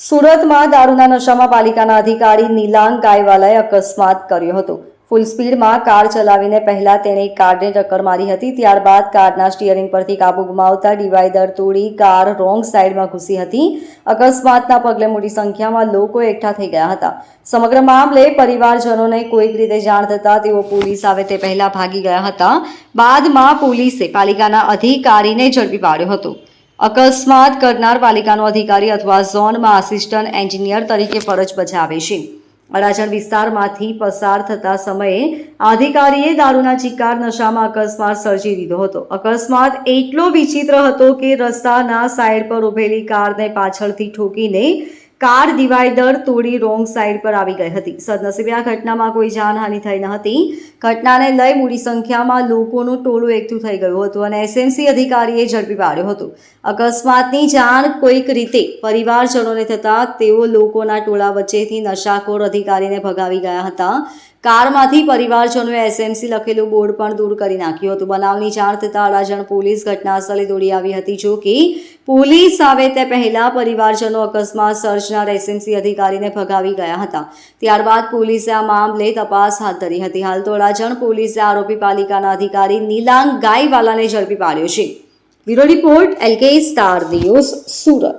સુરતમાં દારૂના નશામાં પાલિકાના અધિકારી નીલાંગ ગાયવાલાએ અકસ્માત કર્યો હતો. ફૂલ સ્પીડમાં કાર ચલાવીને પહેલા તેણે કારને ટક્કર મારી હતી, ત્યારબાદ કારના સ્ટીયરિંગ પરથી કાબુ ગુમાવતા ડિવાઈડર તોડી કાર રોંગ સાઈડમાં ઘૂસી હતી. અકસ્માતના પગલે મોટી સંખ્યામાં લોકો એકઠા થઈ ગયા હતા. સમગ્ર મામલે પરિવારજનોને કોઈક રીતે જાણ થતાં તેઓ પોલીસ આવે તે પહેલા ભાગી ગયા હતા. બાદમાં પોલીસે પાલિકાના અધિકારીને ઝડપી પાડ્યો હતો. અકસ્માત કરનાર પાલિકાનો અધિકારી અથવા ઝોનમાં આસિસ્ટન્ટ એન્જિનિયર તરીકે ફરજ બજાવે છે. અડાજણ વિસ્તારમાંથી પસાર થતા સમયે અધિકારીએ દારૂના ચિકાર, નશામાં અકસ્માત સર્જી દીધો હતો. અકસ્માત એટલો વિચિત્ર હતો કે રસ્તાના સાઈડ પર ઉભેલી કારને પાછળથી ઠોકીને કાર ડિવાઈડર તોડી રોંગ સાઈડ પર આવી ગઈ હતી. સદનસીબે આ ઘટનામાં કોઈ જાનહાનિ થઈ ન હતી. ઘટનાને લઈ મોટી સંખ્યામાં લોકોનું ટોળું એકઠું થઈ ગયું હતું અને એસએમસી અધિકારીએ ઝડપી પાડ્યો હતો. અકસ્માતની જાણ કોઈક રીતે પરિવારજનોને થતાં તેઓ લોકોના ટોળા વચ્ચેથી નશાખોર અધિકારીને ભગાવી ગયા હતા. કારમાંથી પરિવારજનોએ એસએમસી લખેલું બોર્ડ પણ દૂર કરી નાખ્યું હતું. બનાવની જાણ થતાં અડાજણ પોલીસ ઘટનાસ્થળે દોડી આવી હતી. જો કે પોલીસ આવે તે પહેલા પરિવારજનો અકસ્માત સર્જનાર એસએમસી અધિકારીને ભગાવી ગયા હતા. ત્યારબાદ પોલીસે આ મામલે તપાસ હાથ ધરી હતી. હાલ તો અડાજણ પોલીસે આરોપી પાલિકાના અધિકારી નીલાંગ ગાયવાલાને ઝડપી પાડ્યો છે. Bureau report LK star news Surat.